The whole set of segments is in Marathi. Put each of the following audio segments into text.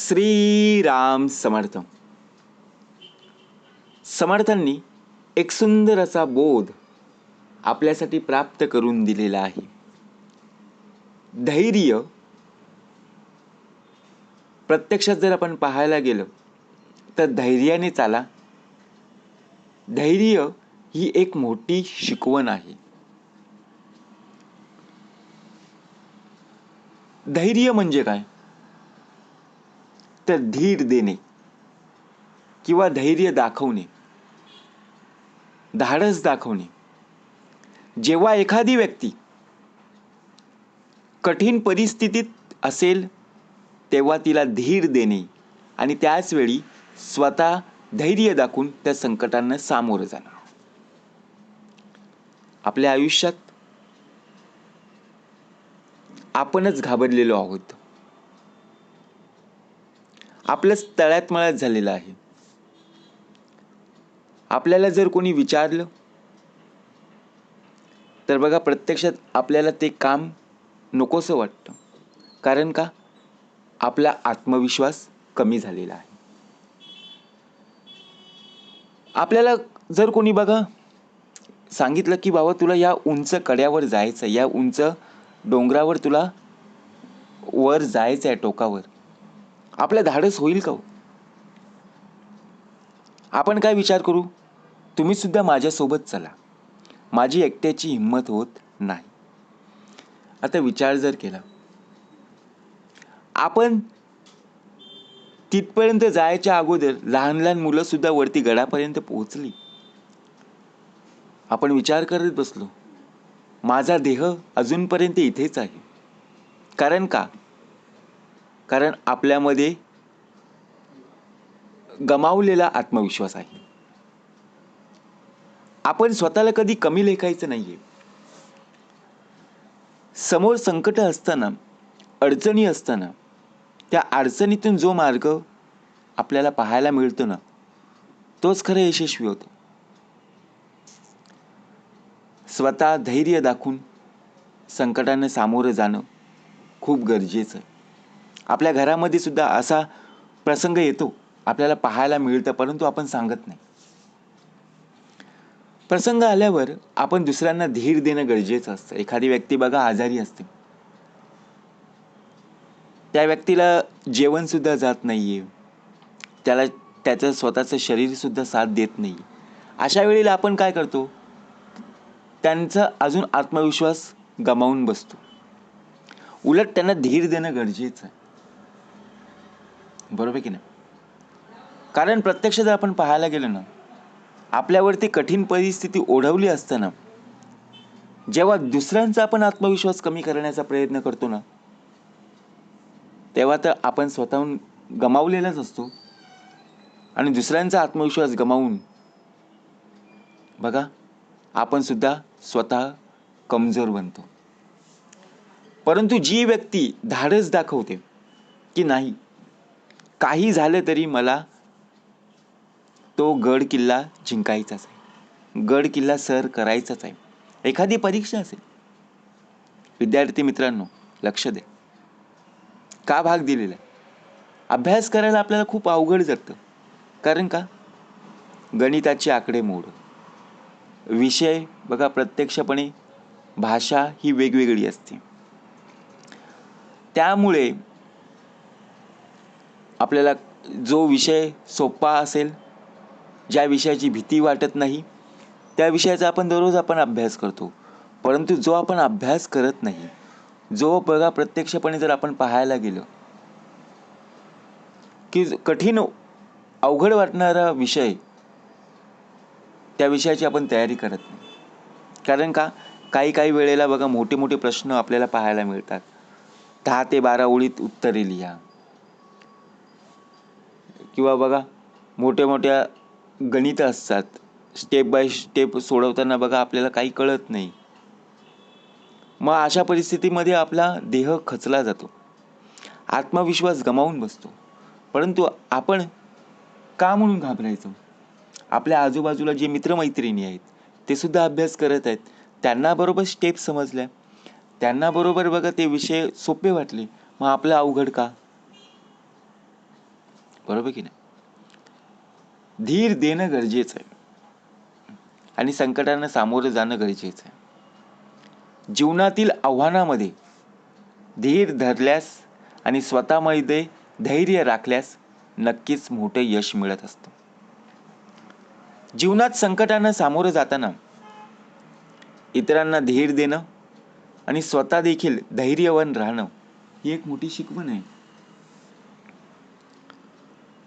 श्रीराम समर्थ. समर्थांनी एक सुंदर असा बोध आपल्यासाठी प्राप्त करून दिलेला आहे. धैर्य प्रत्यक्षात जर आपण पाहायला गेलं तर धैर्याने चाला. धैर्य ही एक मोठी शिकवण आहे. धैर्य म्हणजे काय? तर धीर देणे किंवा धैर्य दाखवणे धाडस दाखवणे. जेव्हा एखादी व्यक्ती कठीण परिस्थितीत असेल तेव्हा तिला धीर देणे आणि त्याच वेळी स्वतः धैर्य दाखवून त्या संकटांना सामोरं जाणं. आपल्या आयुष्यात आपणच घाबरलेलो आहोत. आपलंच तळ्यात मळ्यात झालेलं आहे. आपल्याला जर कोणी विचारलं तर बघा प्रत्यक्षात आपल्याला ते काम नकोसं वाटतं. कारण का? आपला आत्मविश्वास कमी झालेला आहे. आपल्याला जर कोणी बघा सांगितलं की बाबा तुला या उंच कड्यावर जायचं या उंच डोंगरावर तुला वर जायचं आहे टोकावर आपल्या धाडस होईल का हो? आपण काय विचार करू? तुम्ही सुद्धा माझ्यासोबत चला. माझी एकट्याची हिंमत होत नाही. आता विचार जर केला. आपण तिथपर्यंत जायच्या अगोदर लहान लहान मुलं सुद्धा वरती गडापर्यंत पोहोचली. आपण विचार करत बसलो. माझा देह अजूनपर्यंत इथेच आहे. कारण का? कारण आपल्यामध्ये गमावलेला आत्मविश्वास आहे. आपण स्वतःला कधी कमी लेखायचं नाहीये. समोर संकट असताना अडचणी असताना त्या अडचणीतून जो मार्ग आपल्याला पाहायला मिळतो ना तोच खरं यशस्वी होतो. स्वतः धैर्य दाखवून संकटांना सामोरं जाणं खूप गरजेचं आहे. आपल्या घरामध्ये सुद्धा असा प्रसंग येतो. आपल्याला पाहायला मिळतं परंतु आपण सांगत नाही. प्रसंग आल्यावर आपण दुसऱ्यांना धीर देणं गरजेचं असतं. एखादी व्यक्ती बघा आजारी असते. त्या व्यक्तीला जेवण सुद्धा जात नाहीये. त्याला त्याचं स्वतःचं शरीर सुद्धा साथ देत नाही अशा वेळेला आपण काय करतो? त्यांचा अजून आत्मविश्वास गमावून बसतो. उलट त्यांना धीर देणं गरजेचं आहे. बरोबर की नाही? कारण प्रत्यक्ष जर आपण पाहायला गेलो ना आपल्यावरती कठीण परिस्थिती ओढवली असताना जेव्हा दुसऱ्यांचा आपण आत्मविश्वास कमी करण्याचा प्रयत्न करतो ना तेव्हा तर आपण स्वतःहून गमावलेलाच असतो. आणि दुसऱ्यांचा आत्मविश्वास गमावून बघा आपण सुद्धा स्वतः कमजोर बनतो. परंतु जी व्यक्ती धाडस दाखवते की नाही काही झालं तरी मला तो गड किल्ला जिंकायचाच आहे. गड किल्ला सर करायचाच आहे. एखादी परीक्षा असेल. विद्यार्थी मित्रांनो लक्ष द्या. का भाग दिलेला आहे? अभ्यास करायला आपल्याला खूप अवघड जातं. कारण का? गणिताची आकडेमोड विषय बघा प्रत्यक्षपणे भाषा ही वेगवेगळी असते. त्यामुळे आपल्याला जो विषय सोपा असेल ज्या विषयाची भीती वाटत नाही त्या विषयाचा आपण दररोज आपण अभ्यास करतो. परंतु जो आपण अभ्यास करत नाही जो बघा प्रत्यक्षपणे जर आपण पाहायला गेलो की कठीण अवघड वाटणारा विषय त्या विषयाची आपण तयारी करत नाही. कारण का? काही काही वेळेला बघा मोठे मोठे प्रश्न आपल्याला पाहायला मिळतात. दहा ते बारा ओळीत उत्तरे लिहा. किंवा बघा मोठ्या मोठ्या गणितं असतात. स्टेप बाय स्टेप सोडवताना बघा आपल्याला काही कळत नाही. मग अशा परिस्थितीमध्ये आपला देह खचला जातो. आत्मविश्वास गमावून बसतो. परंतु आपण का म्हणून घाबरायचो? आपल्या आजूबाजूला जे मित्रमैत्रिणी आहेत ते सुद्धा अभ्यास करत आहेत. त्यांना बरोबर स्टेप समजल्या. त्यांना बरोबर बघा ते विषय सोपे वाटले. मग आपलं अवघड का? बरोबर की नाही? धीर देणं गरजेचं आहे. आणि संकटांना सामोरं जाणं गरजेचं आहे. जीवनातील आव्हानामध्ये धीर धरल्यास आणि स्वतःमध्ये धैर्य राखल्यास नक्कीच मोठे यश मिळत असतं. जीवनात संकटांना सामोरं जाताना इतरांना धीर देणं आणि स्वतः देखील धैर्यवान राहणं ही एक मोठी शिकवण आहे.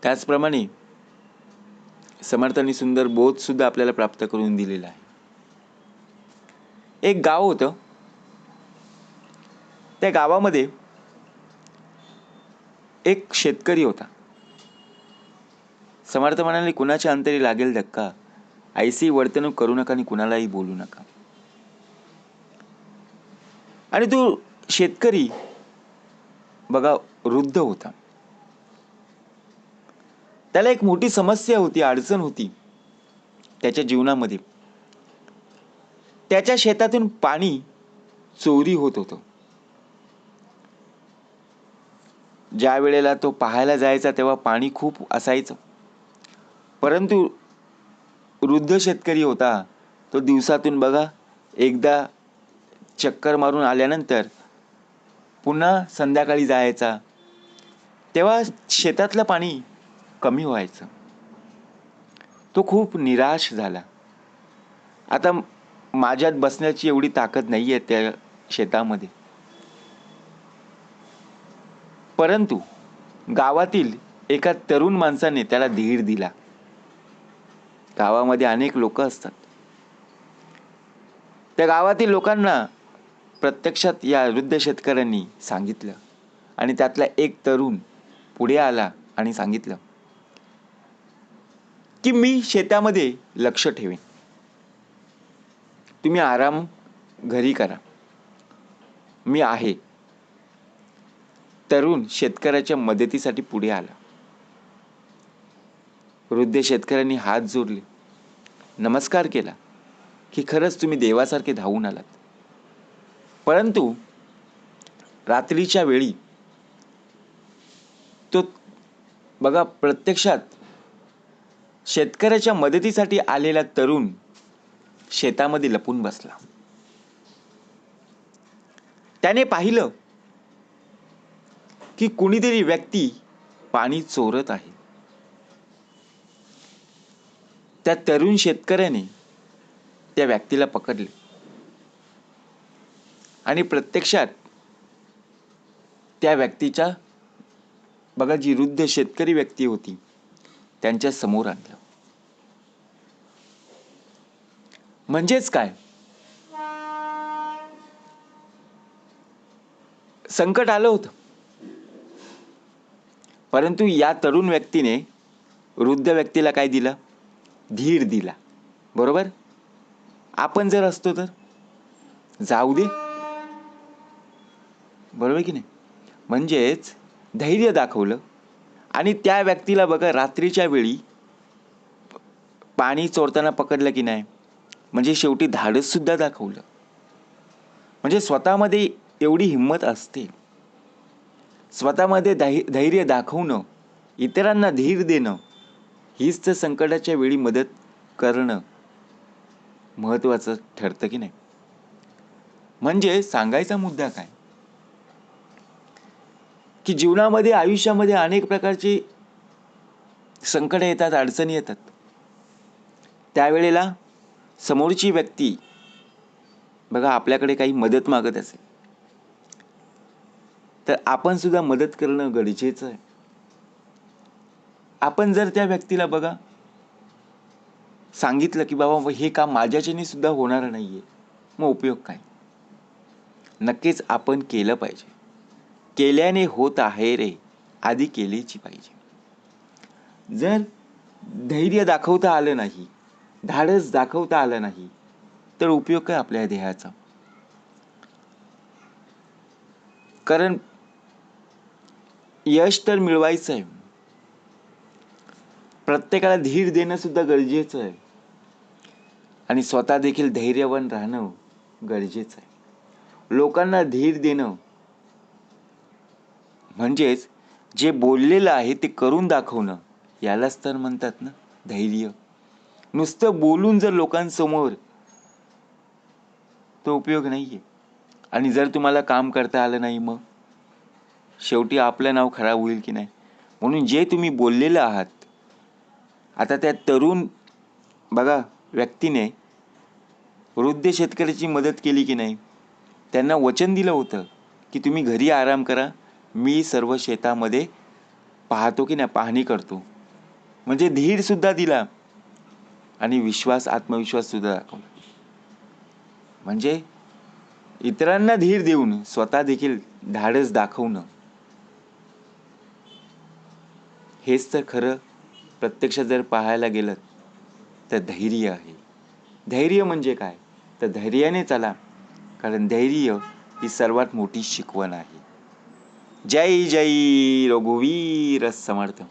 त्याचप्रमाणे समर्थांनी सुंदर बोध सुद्धा आपल्याला प्राप्त करून दिलेला आहे. एक गाव होतं. त्या गावामध्ये एक शेतकरी होता. समर्थ म्हणाले कुणाच्या अंतरी लागेल धक्का? ऐसी वर्तणूक करू नका आणि कुणालाही बोलू नका. आणि तो शेतकरी बघा वृद्ध होता. त्याला एक मोठी समस्या होती अडचण होती. त्याच्या जीवनामध्ये. त्याच्या शेतातून पाणी चोरी होत होतं. ज्या वेळेला तो पाहायला जायचा तेव्हा पाणी खूप असायचं. परंतु वृद्ध शेतकरी होता तो दिवसातून बघा एकदा चक्कर मारून आल्यानंतर पुन्हा संध्याकाळी जायचा. तेव्हा शेतातलं पाणी कमी व्हायचं. तो खूप निराश झाला. आता माझ्यात बसण्याची एवढी ताकद नाही आहे त्या शेतामध्ये. परंतु गावातील एका तरुण माणसाने त्याला धीर दिला. गावामध्ये अनेक लोक असतात. त्या गावातील लोकांना प्रत्यक्षात या वृद्ध शेतकऱ्यांनी सांगितलं आणि त्यातला एक तरुण पुढे आला आणि सांगितलं की मी शेतामध्ये लक्ष ठेवेन. तुम्ही आराम घरी करा. मी आहे. तरुण शेतकऱ्याच्या मदतीसाठी पुढे आला. वृद्ध शेतकऱ्यांनी हात जोडले. नमस्कार केला की खरंच तुम्ही देवासारखे धावून आलात. परंतु रात्रीच्या वेळी तो बघा प्रत्यक्षात शेतकऱ्याच्या मदतीसाठी आलेला तरुण शेतामध्ये लपून बसला. त्याने पाहिलं की कुणीतरी व्यक्ती पाणी चोरत आहे. त्या तरुण शेतकऱ्याने त्या व्यक्तीला पकडले. आणि प्रत्यक्षात त्या व्यक्तीच्या बघा जी वृद्ध शेतकरी व्यक्ती होती त्यांच्यासमोर आणलं. म्हणजेच काय? संकट आलं होतं. परंतु या तरुण व्यक्तीने वृद्ध व्यक्तीला काय दिलं? धीर दिला. बरोबर? आपण जर असतो तर? जाऊ दे. बरोबर की नाही? म्हणजेच धैर्य दाखवलं. आणि त्या व्यक्तीला बघा रात्रीच्या वेळी पाणी चोरताना पकडलं की नाही म्हणजे शेवटी धाडससुद्धा दाखवलं. म्हणजे स्वतःमध्ये एवढी हिंमत असते. स्वतःमध्ये धै धैर्य दाखवणं इतरांना धीर देणं हीच तर संकटाच्या वेळी मदत करणं महत्त्वाचं ठरतं की नाही? म्हणजे सांगायचा मुद्दा काय? की जीवनामध्ये आयुष्यामध्ये अनेक प्रकारची संकटं येतात अडचणी येतात. त्यावेळेला समोरची व्यक्ती बघा आपल्याकडे काही मदत मागत असेल. तर आपण सुद्धा मदत करणं गरजेचं आहे. आपण जर त्या व्यक्तीला बघा सांगितलं की बाबा हे काम माझ्याच्याने सुद्धा होणार नाहीये मग उपयोग काय? नक्कीच आपण केलं पाहिजे. केल्याने होत आहे रे आधी केलीची पाहिजे. जर धैर्य दाखवता आलं नाही धाडस दाखवता आलं नाही तर उपयोग काय आपल्या देहाचा? कारण यश तर मिळवायचं आहे. प्रत्येकाला धीर देणं सुद्धा गरजेचं आहे. आणि स्वतः देखील धैर्यवान राहणं गरजेचं आहे. लोकांना धीर देणं म्हणजेच जे बोललेलं आहे ते करून दाखवणं यालाच तर म्हणतात ना धैर्य. नुसतं बोलून जर लोकांसमोर तो उपयोग नाही आहे आणि जर तुम्हाला काम करता आलं नाही मग शेवटी आपलं नाव खराब होईल की नाही? म्हणून जे तुम्ही बोललेलं आहात आता त्या तरुण बघा व्यक्तीने वृद्ध शेतकऱ्याची मदत केली की नाही? त्यांना वचन दिलं होतं की तुम्ही घरी आराम करा मी सर्व शेतामध्ये पाहतो की नाही पाहणी करतो. म्हणजे धीरसुद्धा दिला आणि विश्वास आत्मविश्वाससुद्धा दाखवला. म्हणजे इतरांना धीर देऊन स्वतः देखील धाडस दाखवणं. हेच तर खरं प्रत्यक्ष जर पाहायला गेलं तर धैर्य आहे. धैर्य म्हणजे काय? तर धैर्याने चला. कारण धैर्य ही सर्वात मोठी शिकवण आहे. जय जय रघुवीर समर्थ।